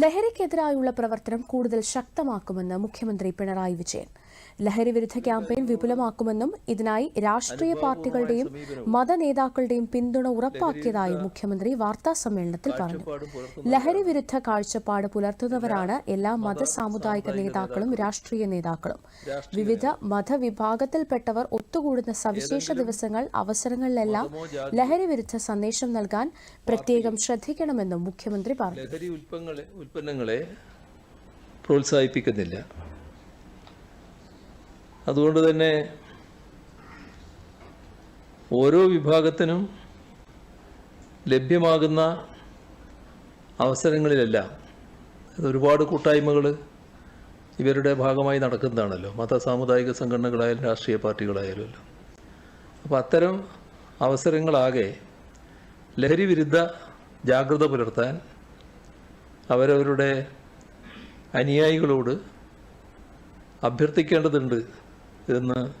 ലഹരിക്കെതിരായുള്ള പ്രവർത്തനം കൂടുതൽ ശക്തമാക്കുമെന്ന് മുഖ്യമന്ത്രി പിണറായി വിജയൻ. ലഹരി വിരുദ്ധ ക്യാമ്പയിൻ വിപുലമാക്കുമെന്നും ഇതിനായി രാഷ്ട്രീയ പാർട്ടികളുടെയും മതനേതാക്കളുടെയും പിന്തുണ ഉറപ്പാക്കിയതായും മുഖ്യമന്ത്രി വാർത്താ സമ്മേളനത്തിൽ പറഞ്ഞു. ലഹരി വിരുദ്ധ കാഴ്ചപ്പാട് പുലർത്തുന്നവരാണ് എല്ലാ മത സാമുദായിക നേതാക്കളും രാഷ്ട്രീയ നേതാക്കളും. വിവിധ മതവിഭാഗത്തിൽപ്പെട്ടവർ ഒത്തുകൂടുന്ന സവിശേഷ ദിവസങ്ങൾ അവസരങ്ങളിലെല്ലാം ലഹരി വിരുദ്ധ സന്ദേശം നൽകാൻ പ്രത്യേകം ശ്രദ്ധിക്കണമെന്നും മുഖ്യമന്ത്രി പറഞ്ഞു. ലഹരി ഉൽപ്പന്നങ്ങളെ പ്രോത്സാഹിപ്പിക്കുന്നില്ല. അതുകൊണ്ട് തന്നെ ഓരോ വിഭാഗത്തിനും ലഭ്യമാകുന്ന അവസരങ്ങളിലെല്ലാം. ഒരുപാട് കൂട്ടായ്മകൾ ഇവരുടെ ഭാഗമായി നടക്കുന്നതാണല്ലോ. മത സാമുദായിക സംഘടനകളായാലും രാഷ്ട്രീയ പാർട്ടികളായാലും അപ്പോൾ അത്തരം അവസരങ്ങളാകെ ലഹരി വിരുദ്ധ ജാഗ്രത പുലർത്താൻ അവരവരുടെ അനുയായികളോട് അഭ്യർത്ഥിക്കേണ്ടതുണ്ട് എന്ന്